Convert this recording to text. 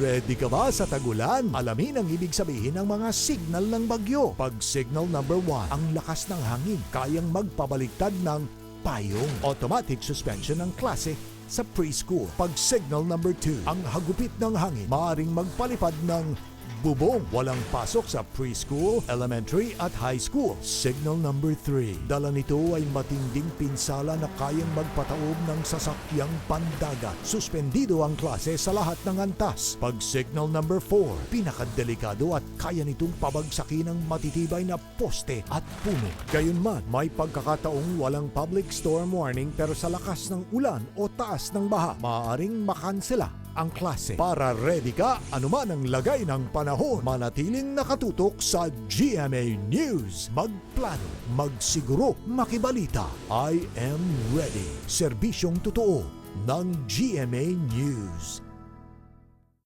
Ready ka ba sa tagulan? Alamin ang ibig sabihin ng mga signal ng bagyo. Pag signal number 1, ang lakas ng hangin kayang magpabaliktad ng payong. Automatic suspension ng klase sa preschool. Pag signal number 2, ang hagupit ng hangin maaring magpalipad ng bubong. Walang pasok sa preschool, elementary at high school. Signal number 3. Dala nito ay matinding pinsala na kayang magpataob ng sasakyang pandagat. Suspendido ang klase sa lahat ng antas. Pag signal number 4. Pinakadelikado at kaya nitong pabagsakin ng matitibay na poste at puno. Gayunman, may pagkakataong walang public storm warning pero sa lakas ng ulan o taas ng baha, maaaring makansela ang klase. Para ready ka, anuman ang lagay ng panahon, manatiling nakatutok sa GMA News. Magplano, magsiguro, makibalita. I am ready. Serbisyong totoo ng GMA News.